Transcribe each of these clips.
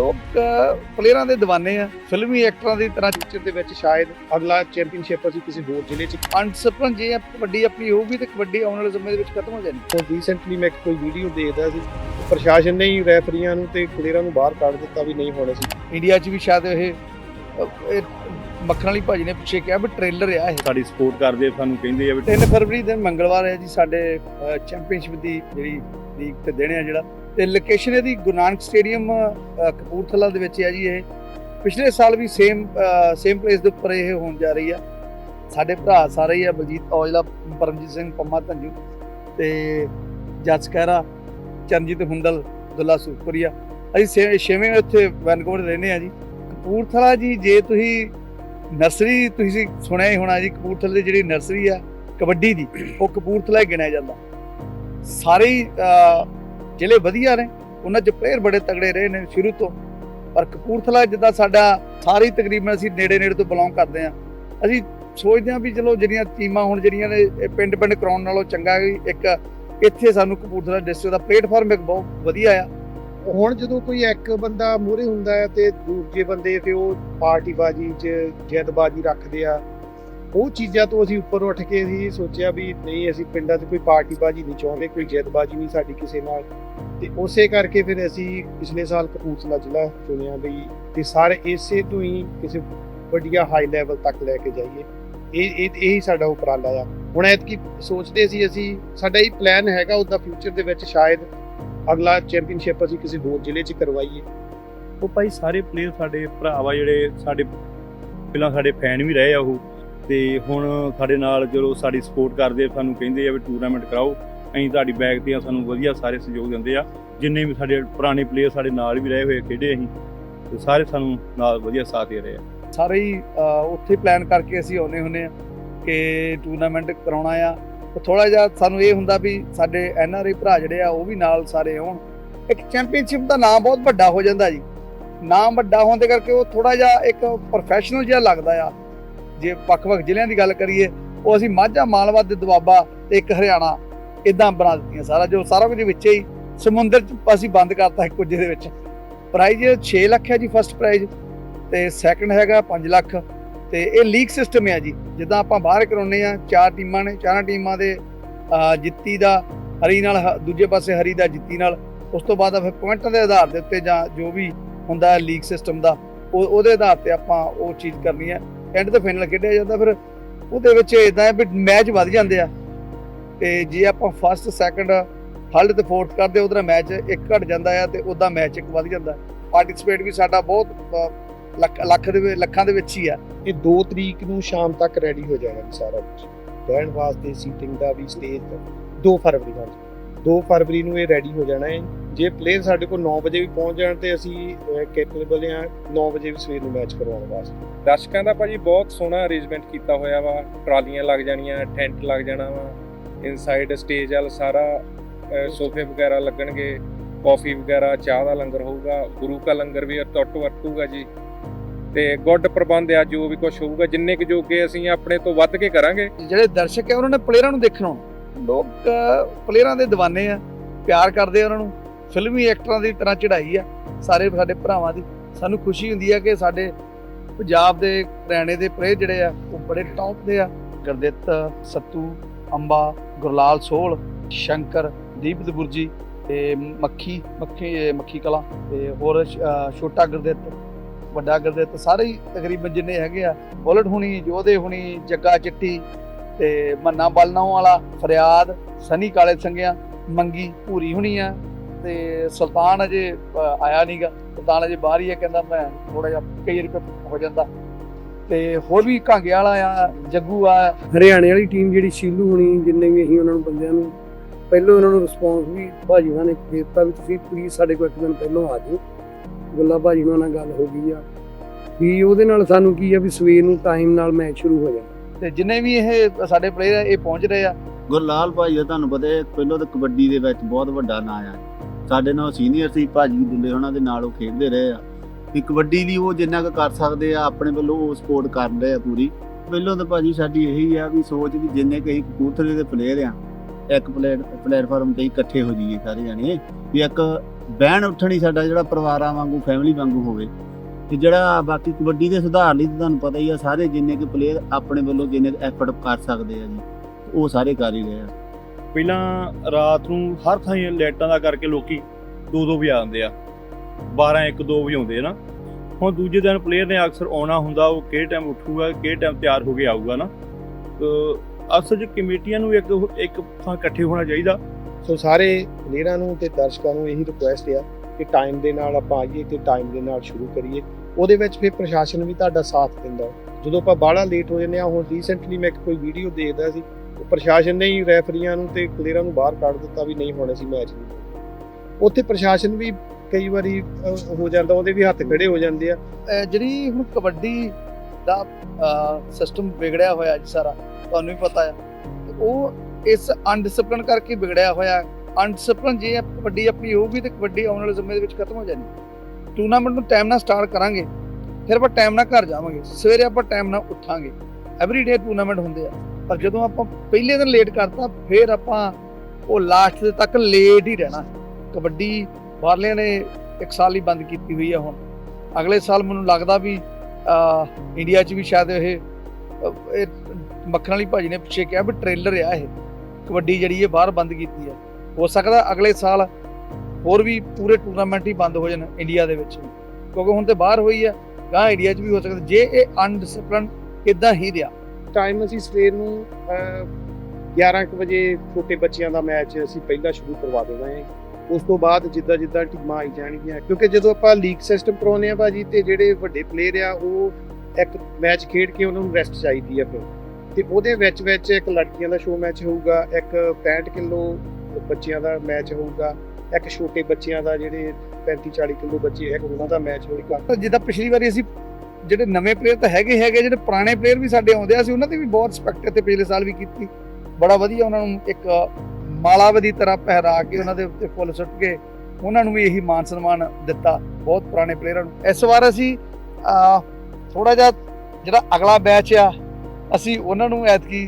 ਲੋਕ ਪਲੇਅਰਾਂ ਦੇ دیਵਾਨੇ ਆ। ਫਿਲਮੀ ਐਕਟਰਾਂ ਦੀ ਤਰ੍ਹਾਂ ਫਿਊਚਰ ਦੇ ਵਿੱਚ ਸ਼ਾਇਦ ਅਗਲਾ ਚੈਂਪੀਅਨਸ਼ਿਪ ਅਸੀਂ ਕਿਸੇ ਹੋਰ ਜ਼ਿਲ੍ਹੇ 'ਚ ਅਨਸਪਰਨ ਜੇ ਕਬੱਡੀ ਆਪਣੀ ਹੋਊਗੀ ਤੇ ਕਬੱਡੀ ਆਉਣ ਵਾਲੇ ਸਮੇਂ ਦੇ ਵਿੱਚ ਖਤਮ ਹੋ ਜਾਣੀ। ਹੁਣ ਰੀਸੈਂਟਲੀ ਮੈਂ ਇੱਕ ਕੋਈ ਵੀਡੀਓ ਦੇਖਦਾ ਸੀ। ਪ੍ਰਸ਼ਾਸਨ ਨੇ ਹੀ ਰੈਫਰੀਆਂ ਨੂੰ ਤੇ ਪਲੇਅਰਾਂ ਨੂੰ ਬਾਹਰ ਕੱਢ ਦਿੱਤਾ ਵੀ ਨਹੀਂ ਹੋਣਾ ਸੀ। ਇੰਡੀਆ 'ਚ ਵੀ ਸ਼ਾਇਦ ਇਹ ਮੱਖਣ ਵਾਲੀ ਭਾਜੀ ਨੇ ਪਿੱਛੇ ਕਿਹਾ ਵੀ ਟ੍ਰੇਲਰ ਆ ਇਹ। ਸਾਡੀ ਸਪੋਰਟ ਕਰਦੇ ਆ, ਸਾਨੂੰ ਕਹਿੰਦੇ ਆ ਵੀ 3 ਫਰਵਰੀ ਦਿਨ ਮੰਗਲਵਾਰ ਹੈ ਜੀ ਸਾਡੇ ਚੈਂਪੀਅਨਸ਼ਿਪ ਦੀ ਜਿਹੜੀ ਲੀਗ ਤੇ ਦੇਣੇ ਆ ਜਿਹੜਾ। ਤੇ ਲੋਕੇਸ਼ਨ ਇਹਦੀ ਗੁਰੂ ਨਾਨਕ ਸਟੇਡੀਅਮ ਕਪੂਰਥਲਾ ਦੇ ਵਿੱਚ ਹੈ ਜੀ ਇਹ। ਪਿਛਲੇ ਸਾਲ ਵੀ ਸੇਮ ਸੇਮ ਪਲੇਸ ਦੇ ਉੱਪਰ ਇਹ ਹੋਣ ਜਾ ਰਹੀ ਆ। ਸਾਡੇ ਭਰਾ ਸਾਰੇ ਹੀ ਆ, ਬਲਜੀਤ ਔਜਲਾ, ਪਰਮਜੀਤ ਸਿੰਘ, ਪੰਮਾ ਧੰਜੂ ਤੇ ਜੱਜ ਕਹਿਰਾ ਚਰਨਜੀਤ ਹੁੰਦਲ ਦੁੱਲਾ ਸੁਖਪੁਰੀਆ ਅਸੀਂ ਛੇ- ਛੇਵੇਂ ਉੱਥੇ ਵੈਨਕੂਵਰ ਰਹਿੰਦੇ ਆ ਜੀ। ਕਪੂਰਥਲਾ ਜੀ, ਜੇ ਤੁਸੀਂ ਨਰਸਰੀ ਤੁਸੀਂ ਸੁਣਿਆ ਹੀ ਹੋਣਾ ਜੀ, ਕਪੂਰਥਲੇ ਦੀ ਜਿਹੜੀ ਨਰਸਰੀ ਆ, ਕਬੱਡੀ ਦੀ, ਉਹ ਕਪੂਰਥਲਾ ਹੀ ਗਿਣਿਆ ਜਾਂਦਾ। ਸਾਰੇ ਹੀ ਜ਼ਿਲ੍ਹੇ ਵਧੀਆ ਨੇ, ਉਹਨਾਂ 'ਚ ਪਲੇਅਰ ਬੜੇ ਤਗੜੇ ਰਹੇ ਨੇ ਸ਼ੁਰੂ ਤੋਂ। ਪਰ ਕਪੂਰਥਲਾ ਜਿੱਦਾਂ ਸਾਡਾ ਸਾਰੀ ਤਕਰੀਬਨ ਅਸੀਂ ਨੇੜੇ ਨੇੜੇ ਤੋਂ ਬਿਲੋਂਗ ਕਰਦੇ ਆ ਅਸੀਂ ਸੋਚਦੇ ਆ ਵੀ ਚਲੋ ਜਿਹੜੀਆਂ ਟੀਮਾਂ ਹੁਣ ਜਿਹੜੀਆਂ ਨੇ, ਇਹ ਪਿੰਡ ਪਿੰਡ ਕਰਾਉਣ ਨਾਲੋਂ ਚੰਗਾ ਇੱਕ ਇੱਥੇ ਸਾਨੂੰ ਕਪੂਰਥਲਾ ਡਿਸਟ੍ਰਿਕਟ ਦਾ ਪਲੇਟਫਾਰਮ ਇੱਕ ਬਹੁਤ ਵਧੀਆ ਆ। ਹੁਣ ਜਦੋਂ ਕੋਈ ਇੱਕ ਬੰਦਾ ਮੂਹਰੇ ਹੁੰਦਾ ਹੈ ਤੇ ਦੂਜੇ ਬੰਦੇ ਤੇ ਉਹ ਪਾਰਟੀਬਾਜ਼ੀ 'ਚ ਜਿੱਦਬਾਜ਼ੀ ਰੱਖਦੇ ਆ। ਉਹ ਚੀਜ਼ਾਂ ਤੋਂ ਅਸੀਂ ਉੱਪਰ ਉੱਠ ਕੇ ਅਸੀਂ ਸੋਚਿਆ ਵੀ ਨਹੀਂ, ਅਸੀਂ ਪਿੰਡਾਂ 'ਚ ਕੋਈ ਪਾਰਟੀਬਾਜ਼ੀ ਨਹੀਂ ਚਾਹੁੰਦੇ, ਕੋਈ ਜਿੱਦਬਾਜ਼ੀ ਨਹੀਂ ਸਾਡੀ ਕਿਸੇ ਨਾਲ। ਤੇ ਉਸੇ ਕਰਕੇ ਫਿਰ ਅਸੀਂ ਪਿਛਲੇ ਸਾਲ ਕਪੂਰਥਲਾ ਜ਼ਿਲ੍ਹਾ ਚੁਣਿਆ ਵੀ ਤੇ ਸਾਰੇ ਇਸੇ ਤੋਂ ਹੀ ਕਿਸੇ ਵੱਡੀਆਂ ਹਾਈ ਲੈਵਲ ਤੱਕ ਲੈ ਕੇ ਜਾਈਏ। ਇਹ ਇਹ, ਇਹੀ ਸਾਡਾ ਉਪਰਾਲਾ ਆ। ਹੁਣ ਐਤਕੀ ਸੋਚਦੇ ਸੀ ਅਸੀਂ, ਸਾਡਾ ਇਹ ਪਲਾਨ ਹੈਗਾ ਉਹਦਾ ਫਿਊਚਰ ਦੇ ਵਿੱਚ ਸ਼ਾਇਦ ਅਗਲਾ ਚੈਂਪੀਅਨਸ਼ਿਪ ਅਸੀਂ ਕਿਸੇ ਹੋਰ ਜ਼ਿਲ੍ਹੇ 'ਚ ਕਰਵਾਈਏ। ਉਹ ਭਾਈ ਸਾਰੇ ਪਲੇਅਰ ਸਾਡੇ ਭਰਾ ਵਾ ਜਿਹੜੇ ਸਾਡੇ, ਪਹਿਲਾਂ ਸਾਡੇ ਫੈਨ ਵੀ ਰਹੇ ਆ ਉਹ। ਤੇ ਹੁਣ ਸਾਡੇ ਨਾਲ ਜਦੋਂ ਸਾਡੀ ਸਪੋਰਟ ਕਰਦੇ ਆ, ਸਾਨੂੰ ਕਹਿੰਦੇ ਆ ਵੀ ਟੂਰਨਾਮੈਂਟ ਕਰਾਓ। ਅਸੀਂ ਤੁਹਾਡੀ ਬੈਗ ਤੇ ਆ ਸਾਨੂੰ ਵਧੀਆ ਸਾਰੇ ਸਹਿਯੋਗ ਦਿੰਦੇ ਆ। ਜਿੰਨੇ ਵੀ ਸਾਡੇ ਪੁਰਾਣੇ ਪਲੇਅਰ ਸਾਡੇ ਨਾਲ ਵੀ ਰਹੇ ਹੋਏ ਖੇਡੇ ਅਸੀਂ ਤੇ ਸਾਰੇ ਸਾਨੂੰ ਨਾਲ ਵਧੀਆ ਸਾਥ ਦੇ ਰਹੇ ਆ। ਸਾਰੇ ਹੀ ਉੱਥੇ ਪਲਾਨ ਕਰਕੇ ਅਸੀਂ ਆਉਨੇ ਹੁੰਨੇ ਆ ਕਿ ਟੂਰਨਾਮੈਂਟ ਕਰਾਉਣਾ ਆ। ਥੋੜਾ ਜਿਹਾ ਸਾਨੂੰ ਇਹ ਹੁੰਦਾ ਵੀ ਸਾਡੇ ਐਨ ਆਰ ਆਈ ਭਰਾ ਜਿਹੜੇ ਆ ਉਹ ਵੀ ਨਾਲ ਸਾਰੇ ਆਉਣ। ਇੱਕ ਚੈਂਪੀਅਨਸ਼ਿਪ ਦਾ ਨਾਮ ਬਹੁਤ ਵੱਡਾ ਹੋ ਜਾਂਦਾ ਜੀ। ਨਾਮ ਵੱਡਾ ਹੋਣ ਦੇ ਕਰਕੇ ਉਹ ਥੋੜਾ ਜਿਹਾ ਇੱਕ ਪ੍ਰੋਫੈਸ਼ਨਲ ਜਿਹਾ ਲੱਗਦਾ ਆ। ਜੇ ਵੱਖ-ਵੱਖ ਜ਼ਿਲ੍ਹਿਆਂ ਦੀ ਗੱਲ ਕਰੀਏ, ਉਹ ਅਸੀਂ ਮਾਝਾ ਮਾਲਵਾ ਦੇ ਦੁਆਬਾ ਤੇ ਇੱਕ ਹਰਿਆਣਾ ਇਦਾਂ ਬਣਾ ਦਿੱਤੀਆਂ ਸਾਰਾ, ਜੋ ਸਾਰਾ ਕੁਝ ਵਿੱਚ ਹੀ ਸਮੁੰਦਰ ਚ ਅਸੀਂ ਬੰਦ ਕਰਤਾ ਇੱਕ ਕੁਝ ਦੇ ਵਿੱਚ। ਪ੍ਰਾਈਜ਼ 6 ਲੱਖ ਹੈ ਜੀ ਫਸਟ ਪ੍ਰਾਈਜ਼ ਤੇ ਸੈਕੰਡ ਹੈਗਾ 5 ਲੱਖ ਤੇ ਇਹ ਲੀਗ ਸਿਸਟਮ ਹੈ ਜੀ। ਜਿੱਦਾਂ ਆਪਾਂ ਬਾਹਰ ਕਰਾਉਨੇ ਆ ਚਾਰ ਟੀਮਾਂ ਨੇ, ਚਾਰਾਂ ਟੀਮਾਂ ਦੇ ਜਿੱਤੀ ਦਾ ਹਰੀ ਨਾਲ ਹ- ਦੂਜੇ ਪਾਸੇ ਹਰੀ ਦਾ ਜਿੱਤੀ ਨਾਲ, ਉਸ ਤੋਂ ਬਾਅਦ ਫਿਰ ਪੁਆਇੰਟਾਂ ਦੇ ਆਧਾਰ ਦੇ ਉੱਤੇ ਜਾਂ ਜੋ ਵੀ ਹੁੰਦਾ ਲੀਗ ਸਿਸਟਮ ਦਾ, ਉਹ ਉਹਦੇ ਆਧਾਰ ਤੇ ਆਪਾਂ ਉਹ ਚੀਜ਼ ਕਰਨੀ ਹੈ। ਐਂਡ ਤੇ ਫਾਈਨਲ ਖੇਡਿਆ ਜਾਂਦਾ, ਫਿਰ ਉਹਦੇ ਵਿੱਚ ਇਦਾਂ ਹੈ ਵੀ ਮੈਚ ਵੱਧ ਜਾਂਦੇ ਆ। ਤੇ ਜੇ ਆਪਾਂ ਫਸਟ ਸੈਕੰਡ ਥਰਡ ਤੇ ਫੋਰਥ ਕਰਦੇ, ਉਹਦਾ ਮੈਚ ਇੱਕ ਘਟ ਜਾਂਦਾ ਆ ਤੇ ਉਹਦਾ ਮੈਚ ਇੱਕ ਵੱਧ ਜਾਂਦਾ। ਪਾਰਟਿਸਿਪੇਟ ਵੀ ਸਾਡਾ ਬਹੁਤ ਲੱਖ ਲੱਖ ਦੇ ਲੱਖਾਂ ਦੇ ਵਿੱਚ ਹੀ ਆ। ਇਹ 2 ਤਰੀਕ ਨੂੰ ਸ਼ਾਮ ਤੱਕ ਰੈਡੀ ਹੋ ਜਾਣਾ ਸਾਰਾ ਕੁਝ ਬਹਿਣ ਵਾਸਤੇ ਸੀਟਿੰਗ ਦਾ ਵੀ ਸਟੇਜ ਦਾ 2 ਫਰਵਰੀ ਦਾ 2 ਫਰਵਰੀ ਨੂੰ ਇਹ ਰੈਡੀ ਹੋ ਜਾਣਾ ਹੈ। ਜੇ ਪਲੇਅਰ ਸਾਡੇ ਕੋਲ 9 ਵਜੇ ਵੀ ਪਹੁੰਚ ਜਾਣ ਤੇ ਅਸੀਂ ਕੈਪੇਬਲ ਆ 9 ਵਜੇ ਵੀ ਸਵੇਰ ਨੂੰ ਮੈਚ ਕਰਵਾਉਣ ਵਾਸਤੇ। ਦਰਸ਼ਕਾਂ ਦਾ ਭਾਜੀ ਬਹੁਤ ਸੋਹਣਾ ਅਰੇਂਜਮੈਂਟ ਕੀਤਾ ਹੋਇਆ ਵਾ। ਟਰਾਲੀਆਂ ਲੱਗ ਜਾਣੀਆਂ ਟੈਂਟ ਲੱਗ ਜਾਣਾ ਵਾ। ਇਨਸਾਈਡ ਸਟੇਜ ਵਾਲ ਸਾਰਾ ਸੋਫੇ ਵਗੈਰਾ ਲੱਗਣਗੇ। ਕਾਫੀ ਵਗੈਰਾ, ਚਾਹ ਦਾ ਲੰਗਰ ਹੋਊਗਾ। ਗੁਰੂ ਕਾ ਲੰਗਰ ਵੀ ਟੁੱਟ ਵਰਤੂਗਾ ਜੀ। ਤੇ ਗੁੱਡ ਪ੍ਰਬੰਧ ਆ, ਜੋ ਵੀ ਕੁਝ ਹੋਊਗਾ, ਜਿੰਨੇ ਕੁ ਕਿ ਅਸੀਂ ਆਪਣੇ ਤੋਂ ਵੱਧ ਕੇ ਕਰਾਂਗੇ। ਜਿਹੜੇ ਦਰਸ਼ਕ ਹੈ ਉਹਨਾਂ ਨੇ ਪਲੇਅਰਾਂ ਨੂੰ ਦੇਖਣਾ। ਲੋਕ ਪਲੇਅਰਾਂ ਦੇ دیਵਾਨੇ ਆ। ਪਿਆਰ ਕਰਦੇ ਉਹਨਾਂ ਨੂੰ। ਫਿਲਮੀ ਐਕਟਰਾਂ ਦੀ ਤਰ੍ਹਾਂ ਚੜ੍ਹਾਈ ਆ, ਸਾਰੇ ਸਾਡੇ ਭਰਾਵਾਂ ਦੀ। ਸਾਨੂੰ ਖੁਸ਼ੀ ਹੁੰਦੀ ਆ ਕਿ ਸਾਡੇ ਪੰਜਾਬ ਦੇ ਹਰਿਆਣੇ ਦੇ ਪਲੇਅਰ ਜਿਹੜੇ ਆ, ਉਹ ਬੜੇ ਟੌਪ ਦੇ ਆ। ਗੁਰਦਿੱਤ, ਸੱਤੂ, ਅੰਬਾ, ਗੁਰਲਾਲ, ਸੋਹਲ, ਸ਼ੰਕਰ ਦੀਪਤ ਗੁਰਜੀ ਤੇ ਮੱਖੀ ਮੱਖੀ ਮੱਖੀ ਕਲਾ ਤੇ ਹੋਰ ਛੋਟਾ ਗੁਰਦਿੱਤ, ਵੱਡਾ ਗੁਰਦਿੱਤ, ਸਾਰੇ ਹੀ ਤਕਰੀਬਨ ਜਿੰਨੇ ਹੈਗੇ ਆ, ਬੁਲਟ ਹੁਣੀ, ਜੋਧੇ ਹੁਣੀ, ਜੱਗਾ ਚਿੱਟੀ ਤੇ ਮੰਨਾ ਬਲਨਾਉ ਵਾਲਾ, ਫਰਿਆਦ, ਸਨੀ ਕਾਲੇ ਸੰਗਿਆ, ਮੰਗੀ ਭੂਰੀ ਹੁਣੀ ਆ। ਤੇ ਸੁਲਤਾਨ ਅਜੇ ਆਇਆ ਨਹੀਂਗਾ ਸੁਲਤਾਨ ਅਜੇ ਬਾਹਰ ਹੀ ਆ ਕਹਿੰਦਾ ਮੈਂ ਥੋੜਾ ਜਿਹਾ ਕਈ ਰੁਪਏ ਹੋ ਜਾਂਦਾ। ਤੇ ਹੋਰ ਵੀ ਕਾਂਗੇ ਵਾਲਾ ਆ ਜੱਗੂ ਆ। ਹਰਿਆਣੇ ਵਾਲੀ ਟੀਮ ਜਿਹੜੀ ਸ਼ੀਲੂ ਹੋਣੀ ਜਿੰਨੇ ਵੀ ਅਸੀਂ ਉਹਨਾਂ ਨੂੰ ਬੰਦਿਆਂ ਨੂੰ ਪਹਿਲਾਂ ਉਹਨਾਂ ਨੂੰ ਰਿਸਪੌਂਸ ਵੀ ਭਾਜੀ ਉਹਨਾਂ ਨੇ ਦਿੱਤਾ ਵੀ ਤੁਸੀਂ ਪਲੀਜ਼ ਸਾਡੇ ਕੋਲ ਇੱਕ ਦਿਨ ਪਹਿਲਾਂ ਆ ਜਾਓ। ਗੁੱਲਾ ਭਾਜੀ ਉਹਨਾਂ ਨਾਲ ਗੱਲ ਹੋ ਗਈ ਆ। ਵੀ ਉਹਦੇ ਨਾਲ ਸਾਨੂੰ ਕੀ ਆ ਵੀ ਸਵੇਰ ਨੂੰ ਟਾਈਮ ਨਾਲ ਮੈਚ ਸ਼ੁਰੂ ਹੋ ਜਾਣਾ ਤੇ ਜਿੰਨੇ ਵੀ ਇਹ ਸਾਡੇ ਪਲੇਅਰ ਆ ਇਹ ਪਹੁੰਚ ਰਹੇ ਆ। ਗੁਰਲਾਲ ਭਾਈ ਦਾ ਤੁਹਾਨੂੰ ਪਤਾ ਹੈ ਪਹਿਲਾਂ ਤਾਂ ਕਬੱਡੀ ਦੇ ਵਿੱਚ ਬਹੁਤ ਵੱਡਾ ਨਾਂ ਆ। ਸਾਡੇ ਨਾਲ ਸੀਨੀਅਰ ਸੀ, ਭਾਜੀ ਦੁੱਲੇ ਉਹਨਾਂ ਦੇ ਨਾਲ ਉਹ ਖੇਡਦੇ ਰਹੇ ਆ। ਵੀ ਕਬੱਡੀ ਲਈ ਉਹ ਜਿੰਨਾ ਕੁ ਕਰ ਸਕਦੇ ਆ, ਆਪਣੇ ਵੱਲੋਂ ਉਹ ਸਪੋਰਟ ਕਰ ਰਹੇ ਆ ਪੂਰੀ। ਪਹਿਲਾਂ ਤਾਂ ਭਾਜੀ ਸਾਡੀ ਇਹੀ ਆ ਵੀ ਸੋਚ ਵੀ ਜਿੰਨੇ ਕਈ ਕਪੂਰਥਲੇ ਦੇ ਪਲੇਅਰ ਆ, ਇੱਕ ਪਲੇਟ ਪਲੇਟਫਾਰਮ ਤੇ ਇਕੱਠੇ ਹੋ ਜਾਈਏ ਸਾਰੇ ਜਾਣੇ। ਵੀ ਇੱਕ ਬਹਿਣ ਉੱਠਣ ਹੀ ਸਾਡਾ ਜਿਹੜਾ ਪਰਿਵਾਰਾਂ ਵਾਂਗੂ ਫੈਮਿਲੀ ਵਾਂਗੂ ਹੋਵੇ। ਤੇ ਜਿਹੜਾ ਬਾਕੀ ਕਬੱਡੀ ਦੇ ਸੁਧਾਰ ਲਈ ਤਾਂ ਤੁਹਾਨੂੰ ਪਤਾ ਹੀ ਆ, ਸਾਰੇ ਜਿੰਨੇ ਕਿ ਪਲੇਅਰ ਆਪਣੇ ਵੱਲੋਂ ਜਿੰਨੇ ਐਫਰਟ ਕਰ ਸਕਦੇ ਆ ਜੀ, ਉਹ ਸਾਰੇ ਕਰ ਹੀ ਰਹੇ ਆ। ਪਹਿਲਾਂ ਰਾਤ ਨੂੰ ਹਰ ਥਾਂ ਲਾਈਟਾਂ ਦਾ ਕਰਕੇ ਲੋਕੀ ਦੋ ਦੋ ਵਜੇ ਆਉਂਦੇ ਆ। 12 1 2 ਵਜੇ ਆਉਂਦੇ ਆ ਨਾ। ਹੁਣ ਦੂਜੇ ਦਿਨ ਪਲੇਅਰ ਨੇ ਅਕਸਰ ਆਉਣਾ ਹੁੰਦਾ, ਉਹ ਕਿਹੜੇ ਟਾਈਮ ਉੱਠੂਗਾ, ਕਿਹੜੇ ਟਾਈਮ ਤਿਆਰ ਹੋ ਕੇ ਆਊਗਾ ਨਾ। ਅਹ ਅਸਲ 'ਚ ਕਮੇਟੀਆਂ ਨੂੰ ਇੱਕ ਇੱਕ ਥਾਂ ਇਕੱਠੇ ਹੋਣਾ ਚਾਹੀਦਾ। ਸੋ ਸਾਰੇ ਪਲੇਅਰਾਂ ਨੂੰ ਤੇ ਦਰਸ਼ਕਾਂ ਨੂੰ ਇਹੀ ਰਿਕੁਐਸਟ ਆ ਕਿ ਟਾਈਮ ਦੇ ਨਾਲ ਆਪਾਂ ਆਈਏ ਤੇ ਟਾਈਮ ਦੇ ਨਾਲ ਸ਼ੁਰੂ ਕਰੀਏ। ਉਹਦੇ ਵਿੱਚ ਫਿਰ ਪ੍ਰਸ਼ਾਸਨ ਵੀ ਤੁਹਾਡਾ ਸਾਥ ਦਿੰਦਾ। ਜਦੋਂ ਆਪਾਂ ਬਾਹਲਾ ਲੇਟ ਹੋ ਜਾਂਦੇ ਆ, ਹੁਣ ਰੀਸੈਂਟਲੀ ਮੈਂ ਇੱਕ ਕੋਈ ਵੀਡੀਓ ਦੇਖਦਾ ਸੀ ਪ੍ਰਸ਼ਾਸਨ ਨੇ ਹੀ ਰੈਫਰੀਆਂ ਨੂੰ ਤੇ ਪਲੇਅਰਾਂ ਨੂੰ ਬਾਹਰ ਕੱਢ ਦਿੱਤਾ ਵੀ ਨਹੀਂ ਹੁਣ ਅਸੀਂ ਮੈਚ। ਉੱਥੇ ਪ੍ਰਸ਼ਾਸਨ ਵੀ ਕਈ ਵਾਰੀ ਹੋ ਜਾਂਦਾ, ਉਹਦੇ ਵੀ ਹੱਥ ਖੜੇ ਹੋ ਜਾਂਦੇ ਆ। ਜਿਹੜੀ ਹੁਣ ਕਬੱਡੀ ਦਾ ਸਿਸਟਮ ਵਿਗੜਿਆ ਹੋਇਆ ਜੀ ਸਾਰਾ, ਤੁਹਾਨੂੰ ਵੀ ਪਤਾ ਹੈ। ਉਹ ਇਸ ਅਨਡਿਸਪਲਿਨ ਕਰਕੇ ਵਿਗੜਿਆ ਹੋਇਆ ਅਨਡਿਸਪਲਿਨ ਜੇ ਕਬੱਡੀ ਆਪਣੀ ਹੋਊਗੀ ਤੇ ਕਬੱਡੀ ਆਉਣ ਵਾਲੇ ਸਮੇਂ ਦੇ ਵਿੱਚ ਖਤਮ ਹੋ ਜਾਣੀ। ਟੂਰਨਾਮੈਂਟ ਨੂੰ ਟਾਈਮ ਨਾਲ ਸਟਾਰਟ ਕਰਾਂਗੇ, ਫਿਰ ਆਪਾਂ ਟਾਈਮ ਨਾਲ ਘਰ ਜਾਵਾਂਗੇ। ਸਵੇਰੇ ਆਪਾਂ ਟਾਈਮ ਨਾਲ ਉੱਠਾਂਗੇ। ਐਵਰੀ ਡੇ ਟੂਰਨਾਮੈਂਟ ਹੁੰਦੇ ਆ। ਪਰ ਜਦੋਂ ਆਪਾਂ ਪਹਿਲੇ ਦਿਨ ਲੇਟ ਕਰਤਾ, ਫਿਰ ਆਪਾਂ ਉਹ ਲਾਸਟ ਦੇ ਤੱਕ ਲੇਟ ਹੀ ਰਹਿਣਾ। ਕਬੱਡੀ ਬਾਹਰਲਿਆਂ ਨੇ ਇੱਕ ਸਾਲ ਹੀ ਬੰਦ ਕੀਤੀ ਹੋਈ ਹੈ ਹੁਣ। ਅਗਲੇ ਸਾਲ ਮੈਨੂੰ ਲੱਗਦਾ ਵੀ ਇੰਡੀਆ 'ਚ ਵੀ ਸ਼ਾਇਦ ਇਹ ਮੱਖਣ ਵਾਲੀ ਭਾਜੀ ਨੇ ਪਿੱਛੇ ਕਿਹਾ ਵੀ ਟ੍ਰੇਲਰ ਆ ਇਹ। ਕਬੱਡੀ ਜਿਹੜੀ ਇਹ ਬਾਹਰ ਬੰਦ ਕੀਤੀ ਹੈ ਹੋ ਸਕਦਾ ਅਗਲੇ ਸਾਲ ਹੋਰ ਵੀ ਪੂਰੇ ਟੂਰਨਾਮੈਂਟ ਹੀ ਬੰਦ ਹੋ ਜਾਣ ਇੰਡੀਆ ਦੇ ਵਿੱਚ। ਕਿਉਂਕਿ ਹੁਣ ਤੇ ਬਾਹਰ ਹੋਈ ਹੈ ਗਾਂ ਇੰਡੀਆ 'ਚ ਵੀ ਹੋ ਸਕਦਾ। ਜੇ ਇਹ ਅਨਡਿਸਪਲਿਨ ਇਦਾਂ ਹੀ ਰਿਹਾ ਟਾਈਮ ਅਸੀਂ ਸਵੇਰ ਨੂੰ ਅਹ, 11 ਕੁ ਵਜੇ ਛੋਟੇ ਬੱਚਿਆਂ ਦਾ ਮੈਚ ਅਸੀਂ ਪਹਿਲਾਂ ਸ਼ੁਰੂ ਕਰਵਾ ਦੇਣਾ ਹੈ। ਉਸ ਤੋਂ ਬਾਅਦ ਜਿੱਦਾਂ ਜਿੱਦਾਂ ਟੀਮਾਂ ਆਈ ਜਾਣਗੀਆਂ ਕਿਉਂਕਿ ਜਦੋਂ ਆਪਾਂ ਲੀਗ ਸਿਸਟਮ ਕਰਾਉਂਦੇ ਆ ਭਾਜੀ ਤੇ ਜਿਹੜੇ ਵੱਡੇ ਪਲੇਅਰ ਆ ਉਹ ਇੱਕ ਮੈਚ ਖੇਡ ਕੇ ਉਹਨਾਂ ਨੂੰ ਰੈਸਟ ਚਾਹੀਦੀ ਆ ਫਿਰ। ਤੇ ਉਹਦੇ ਵਿੱਚ ਵਿੱਚ ਇੱਕ ਲੜਕੀਆਂ ਦਾ ਸ਼ੋਅ ਮੈਚ ਹੋਊਗਾ ਇੱਕ 65 ਕਿਲੋ ਬੱਚਿਆਂ ਦਾ ਮੈਚ ਹੋਊਗਾ ਇੱਕ ਛੋਟੇ ਬੱਚਿਆਂ ਦਾ ਜਿਹੜੇ 35 40 ਕਿਲੋ ਬੱਚੇ ਹੈ ਉਹਨਾਂ ਦਾ ਮੈਚ ਹੋਏਗਾ ਜਿੱਦਾਂ ਪਿਛਲੀ ਵਾਰੀ ਅਸੀਂ ਜਿਹੜੇ ਨਵੇਂ ਪਲੇਅਰ ਤਾਂ ਹੈਗੇ ਹੈਗੇ, ਜਿਹੜੇ ਪੁਰਾਣੇ ਪਲੇਅਰ ਵੀ ਸਾਡੇ ਆਉਂਦੇ ਆ ਸੀ ਉਹਨਾਂ ਦੀ ਵੀ ਬਹੁਤ ਰਿਸਪੈਕਟ ਇੱਥੇ ਪਿਛਲੇ ਸਾਲ ਵੀ ਕੀਤੀ। ਬੜਾ ਵਧੀਆ ਉਹਨਾਂ ਨੂੰ ਇੱਕ ਮਾਲਾਵ ਦੀ ਤਰ੍ਹਾਂ ਪਹਿਰਾ ਕੇ ਉਹਨਾਂ ਦੇ ਉੱਤੇ ਫੁੱਲ ਸੁੱਟ ਕੇ ਉਹਨਾਂ ਨੂੰ ਵੀ ਇਹੀ ਮਾਨ ਸਨਮਾਨ ਦਿੱਤਾ ਬਹੁਤ ਪੁਰਾਣੇ ਪਲੇਅਰਾਂ ਨੂੰ। ਇਸ ਵਾਰ ਅਸੀਂ ਥੋੜਾ ਜਿਹਾ ਜਿਹੜਾ ਅਗਲਾ ਬੈਚ ਆ, ਅਸੀਂ ਉਹਨਾਂ ਨੂੰ ਐਤਕੀ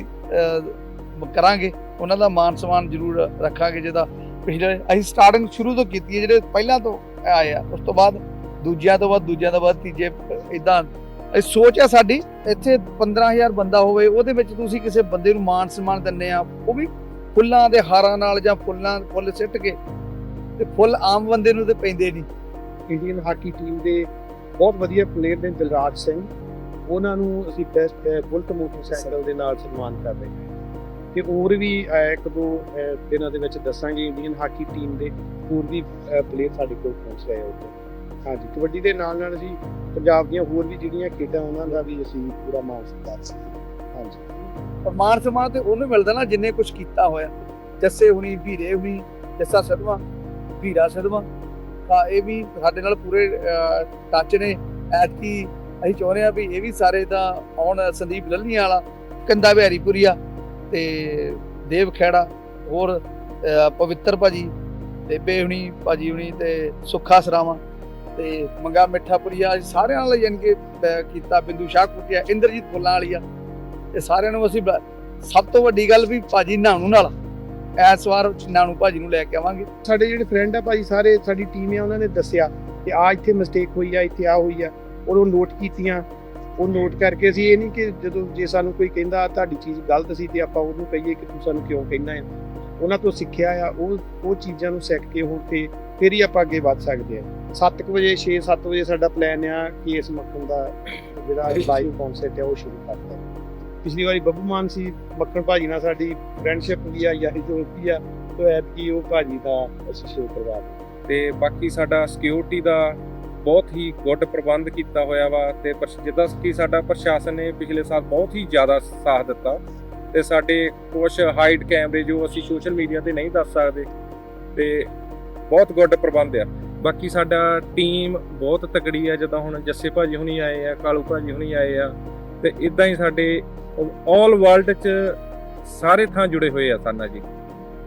ਕਰਾਂਗੇ। ਉਹਨਾਂ ਦਾ ਮਾਨ ਸਨਮਾਨ ਜ਼ਰੂਰ ਰੱਖਾਂਗੇ ਜਿਹਦਾ ਪਿਛਲੇ, ਅਸੀਂ ਸਟਾਰਟਿੰਗ ਸ਼ੁਰੂ ਤੋਂ ਕੀਤੀ ਹੈ, ਜਿਹੜੇ ਪਹਿਲਾਂ ਤੋਂ ਆਏ ਆ, ਉਸ ਤੋਂ ਬਾਅਦ ਦੂਜਿਆਂ ਤੋਂ ਬਾਅਦ, ਦੂਜਿਆਂ ਤੋਂ ਬਾਅਦ ਤੀਜੇ ਇਦਾਂ ਇਹ ਸੋਚ ਆ ਸਾਡੀ, ਇੱਥੇ 15000 ਬੰਦਾ ਹੋਵੇ, ਉਹਦੇ ਵਿੱਚ ਤੁਸੀਂ ਕਿਸੇ ਬੰਦੇ ਨੂੰ ਮਾਨ ਸਨਮਾਨ ਦਿੰਦੇ ਆ, ਉਹ ਵੀ ਫੁੱਲਾਂ ਦੇ ਹਾਰਾਂ ਨਾਲ ਜਾਂ ਫੁੱਲਾਂ, ਫੁੱਲ ਸਿੱਟ ਕੇ, ਤੇ ਫੁੱਲ ਆਮ ਬੰਦੇ ਨੂੰ ਤੇ ਪੈਂਦੇ ਨਹੀਂ। ਇੰਡੀਅਨ ਹਾਕੀ ਟੀਮ ਦੇ ਬਹੁਤ ਵਧੀਆ ਪਲੇਅਰ ਨੇ ਦਿਲਰਾਜ ਸਿੰਘ। ਉਹਨਾਂ ਨੂੰ ਅਸੀਂ ਬੈਸਟ ਬੁਲਟ ਮੋਟਰਸਾਈਕਲ ਦੇ ਨਾਲ ਸਨਮਾਨ ਕਰ ਰਹੇ ਹਾਂ। ਤੇ ਹੋਰ ਵੀ ਇੱਕ ਦੋ ਦਿਨਾਂ ਦੇ ਵਿੱਚ ਦੱਸਾਂਗੇ ਇੰਡੀਅਨ ਹਾਕੀ ਟੀਮ ਦੇ ਹੋਰ ਵੀ ਪਲੇਅਰ ਸਾਡੇ ਕੋਲ ਪਹੁੰਚ ਰਹੇ ਹੋ ਹਾਂਜੀ, ਕਬੱਡੀ ਦੇ ਨਾਲ ਨਾਲ ਅਸੀਂ ਪੰਜਾਬ ਦੀਆਂ ਹੋਰ ਵੀ ਜਿਹੜੀਆਂ ਖੇਡਾਂ ਉਹਨਾਂ ਦਾ ਵੀ ਅਸੀਂ ਪੂਰਾ ਮਾਣ ਸਤਿਕਾਰ ਕਰਦੇ ਹਾਂਜੀ। ਪਰ ਮਾਨ ਸਨਮਾਨ ਤੇ ਉਹਨੂੰ ਮਿਲਦਾ ਨਾ ਜਿੰਨੇ ਕੁਝ ਕੀਤਾ ਹੋਇਆ। ਜੱਸੇ ਹੁਣੀ, ਵੀਰੇ ਹੁਣੀ, ਜੱਸਾ ਸਦਵਾ ਵੀਰਾ ਸਦਵਾ ਤਾਂ ਇਹ ਵੀ ਸਾਡੇ ਨਾਲ ਪੂਰੇ ਟੱਚ ਨੇ। ਐਤਕੀ ਅਸੀਂ ਚਾਹੁੰਦੇ ਆ ਵੀ ਇਹ ਵੀ ਸਾਰੇ ਦਾ ਆਉਣ ਸੰਦੀਪ ਲੱਲੀਆਂ ਵਾਲਾ, ਕੰਦਾ ਬਿਹਾਰੀਪੁਰੀਆ ਤੇ ਦੇਵ ਖੇੜਾ ਹੋਰ ਪਵਿੱਤਰ ਭਾਜੀ ਤੇ ਬੇਹੁਣੀ ਭਾਜੀ ਹੁਣੀ ਤੇ ਸੁੱਖਾ ਸਰਾਵਾ। ਤੇ ਮੰਗਾ ਮਿੱਠਾਪੁਰੀਆ ਸਾਰਿਆਂ ਨਾਲ ਯਾਨੀ ਕਿ ਕੀਤਾ ਬਿੰਦੂ ਸ਼ਾਹ ਕੁੱਟਿਆ, ਇੰਦਰਜੀਤ ਫੁੱਲਾਂ ਵਾਲੀਆ। ਇਹ ਸਾਰਿਆਂ ਨੂੰ ਅਸੀਂ ਸਭ ਤੋਂ ਵੱਡੀ ਗੱਲ ਵੀ ਭਾਜੀ ਨਾਣੂ ਨਾਲ। ਇਸ ਵਾਰ ਨਾਣੂ ਭਾਜੀ ਨੂੰ ਲੈ ਕੇ ਆਵਾਂਗੇ। ਸਾਡੇ ਜਿਹੜੇ ਫਰੈਂਡ ਆ ਭਾਈ ਸਾਰੇ ਸਾਡੀ ਟੀਮ ਆ, ਉਹਨਾਂ ਨੇ ਦੱਸਿਆ ਕਿ ਆ ਇੱਥੇ ਮਿਸਟੇਕ ਹੋਈ ਆ, ਇੱਥੇ ਆ ਹੋਈ ਆ। ਔਰ ਉਹ ਨੋਟ ਕੀਤੀਆਂ। ਉਹ ਨੋਟ ਕਰਕੇ ਅਸੀਂ ਇਹ ਨਹੀਂ ਕਿ ਜਦੋਂ ਜੇ ਸਾਨੂੰ ਕੋਈ ਕਹਿੰਦਾ ਤੁਹਾਡੀ ਚੀਜ਼ ਗਲਤ ਸੀ ਤੇ ਆਪਾਂ ਉਹਨੂੰ ਕਹੀਏ ਕਿ ਤੂੰ ਸਾਨੂੰ ਕਿਉਂ ਕਹਿੰਦਾ ਹੈ ਉਹਨਾਂ ਤੋਂ ਸਿੱਖਿਆ ਆ। ਉਹ ਉਹ ਚੀਜ਼ਾਂ ਨੂੰ ਸਿੱਖ ਕੇ ਹੁਣ ਤੇ ਫਿਰ ਹੀ ਆਪਾਂ ਅੱਗੇ ਵੱਧ ਸਕਦੇ ਆ 7 ਵਜੇ 6-7 ਵਜੇ ਸਾਡਾ ਪਲਾਨ ਆ ਕਿ ਇਸ ਮੱਖਣ ਦਾ ਜਿਹੜਾ ਲਾਈਵ ਕਨਸਰਟ ਹੈ ਉਹ ਸ਼ੁਰੂ ਕਰਤਾ ਪਿਛਲੀ ਵਾਰੀ ਬੱਬੂ ਮਾਨ ਸੀ ਮੱਖਣ ਭਾਜੀ ਨਾਲ ਸਾਡੀ ਫਰੈਂਡਸ਼ਿਪ ਵੀ ਆ ਯਾਰੀ ਦੋਸਤੀ ਆ ਤੋ ਐਤਕੀ ਉਹ ਭਾਜੀ ਦਾ ਅਸੀਂ ਸ਼ੋਅ ਕਰਵਾ ਦਿੱਤਾ। ਤੇ ਬਾਕੀ ਸਾਡਾ ਸਿਕਿਉਰਿਟੀ ਦਾ ਬਹੁਤ ਹੀ ਗੁੱਡ ਪ੍ਰਬੰਧ ਕੀਤਾ ਹੋਇਆ ਵਾ ਤੇ ਜਿੱਦਾਂ ਕਿ ਸਾਡਾ ਪ੍ਰਸ਼ਾਸਨ ਨੇ ਪਿਛਲੇ ਸਾਲ ਬਹੁਤ ਹੀ ਜ਼ਿਆਦਾ ਸਾਥ ਦਿੱਤਾ ਤੇ ਸਾਡੇ ਕੁਝ ਹਾਈਡ ਕੈਮਰੇ ਜੋ ਅਸੀਂ ਸੋਸ਼ਲ ਮੀਡੀਆ ਤੇ ਨਹੀਂ ਦੱਸ ਸਕਦੇ ਤੇ ਬਹੁਤ ਗੁੱਡ ਪ੍ਰਬੰਧ ਆ। ਬਾਕੀ ਸਾਡਾ ਟੀਮ ਬਹੁਤ ਤਕੜੀ ਆ, ਜਿੱਦਾਂ ਹੁਣ ਜੱਸੇ ਭਾਜੀ ਹੁਣੀ ਆਏ ਆ, ਕਾਲੂ ਭਾਜੀ ਹੁਣੀ ਆਏ ਆ, ਤੇ ਇਦਾਂ ਹੀ ਸਾਡੇ 올 ਵਰਲਡ 'ਚ ਸਾਰੇ ਥਾਂ ਜੁੜੇ ਹੋਏ ਆ ਸਾਨਾ ਜੀ।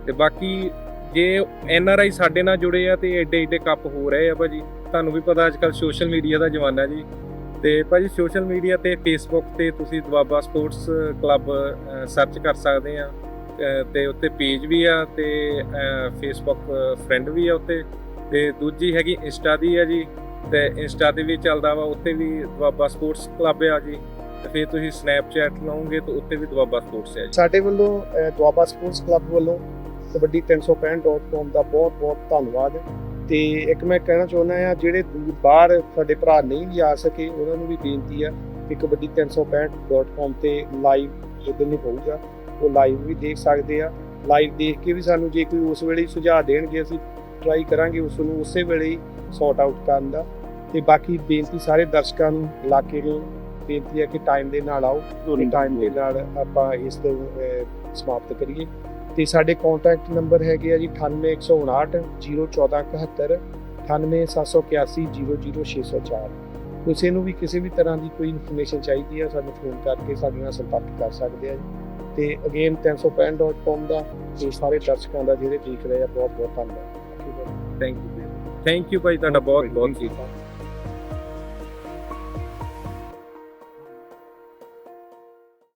ਤੇ ਬਾਕੀ ਜੇ ਐਨ ਆਰ ਆਈ ਸਾਡੇ ਨਾਲ ਜੁੜੇ ਆ ਤੇ ਐਡੇ ਐਡੇ ਕੱਪ ਹੋ ਰਹੇ ਆ ਭਾਜੀ। ਤੁਹਾਨੂੰ ਵੀ ਪਤਾ ਅੱਜ ਕੱਲ ਸੋਸ਼ਲ ਮੀਡੀਆ ਦਾ ਜ਼ਮਾਨਾ ਜੀ। ਤੇ ਭਾਜੀ ਸੋਸ਼ਲ ਮੀਡੀਆ ਤੇ ਫੇਸਬੁੱਕ ਤੇ ਤੁਸੀਂ ਦਵਾਬਾ ਸਪੋਰਟਸ ਕਲੱਬ ਸਰਚ ਕਰ ਸਕਦੇ ਆ। ਤੇ ਉੱਤੇ ਪੇਜ ਵੀ ਆ ਤੇ ਫੇਸਬੁੱਕ ਫਰੈਂਡ ਵੀ ਆ ਉੱਤੇ। ਤੇ ਦੂਜੀ ਹੈਗੀ ਇੰਸਟਾ ਦੀ ਆ ਜੀ, ਤੇ ਇੰਸਟਾ ਤੇ ਵੀ ਚੱਲਦਾ ਵਾ, ਉੱਤੇ ਵੀ ਦੁਆਬਾ ਸਪੋਰਟਸ ਕਲੱਬ ਆ ਜੀ। ਤੇ ਫਿਰ ਤੁਸੀਂ ਸਨੈਪਚੈਟ ਲਾਓਗੇ ਤਾਂ ਉੱਤੇ ਵੀ ਦੁਆਬਾ ਸਪੋਰਟਸ ਹੈ ਜੀ। ਸਾਡੇ ਵੱਲੋਂ ਦੁਆਬਾ ਸਪੋਰਟਸ ਕਲੱਬ ਵੱਲੋਂ ਕਬੱਡੀ 365.com ਦਾ ਬਹੁਤ ਬਹੁਤ ਧੰਨਵਾਦ। ਤੇ ਇੱਕ ਮੈਂ ਕਹਿਣਾ ਚਾਹੁੰਦਾ ਆ ਜਿਹੜੇ ਬਾਹਰ ਸਾਡੇ ਭਰਾ ਨਹੀਂ ਵੀ ਆ ਸਕੇ, ਉਹਨਾਂ ਨੂੰ ਵੀ ਬੇਨਤੀ ਆ ਕਿ ਕਬੱਡੀ 365.com ਤੇ ਲਾਈਵ ਉਦੋਂ ਨਹੀਂ ਹੋਊਗਾ। ਉਹ ਲਾਈਵ ਵੀ ਦੇਖ ਸਕਦੇ ਆ। ਲਾਈਵ ਦੇਖ ਕੇ ਵੀ ਸਾਨੂੰ ਜੇ ਕੋਈ ਉਸ ਵੇਲੇ ਸੁਝਾਅ ਦੇਣਗੇ ਅਸੀਂ ਟਰਾਈ ਕਰਾਂਗੇ ਉਸ ਨੂੰ ਉਸੇ ਵੇਲੇ ਸੌਟ ਆਊਟ ਕਰਨ ਦਾ। ਤੇ ਬਾਕੀ ਬੇਨਤੀ ਸਾਰੇ ਦਰਸ਼ਕਾਂ ਨੂੰ ਇਲਾਕੇ ਨੂੰ ਬੇਨਤੀ ਹੈ ਕਿ ਟਾਈਮ ਦੇ ਨਾਲ ਆਓ ਤੇ ਟਾਈਮ ਦੇ ਨਾਲ ਆਪਾਂ ਇਸ ਅਹ, ਸਮਾਪਤ ਕਰੀਏ। ਤੇ ਸਾਡੇ ਕੰਟੈਕਟ ਨੰਬਰ ਹੈਗੇ ਆ ਜੀ 98159 01471 98781 00604 ਕਿਸੇ ਨੂੰ ਵੀ ਕਿਸੇ ਵੀ ਤਰ੍ਹਾਂ ਦੀ ਕੋਈ ਇਨਫੋਰਮੇਸ਼ਨ ਚਾਹੀਦੀ ਹੈ ਸਾਨੂੰ ਫੋਨ ਕਰਕੇ ਸਾਡੇ ਨਾਲ ਸੰਪਰਕ ਕਰ ਸਕਦੇ ਆ ਜੀ। ਤੇ ਅਗੇਨ 365.com ਦਾ ਤੇ ਸਾਰੇ ਦਰਸ਼ਕਾਂ ਦਾ ਜਿਹੜੇ ਦੇਖ ਰਹੇ ਆ ਬਹੁਤ ਬਹੁਤ ਧੰਨਵਾਦ। ਥੈਂਕ ਯੂ ਥੈਂਕ ਯੂ ਭਾਈ ਤੁਹਾਡਾ ਬਹੁਤ ਬਹੁਤ ਧੰਨਵਾਦ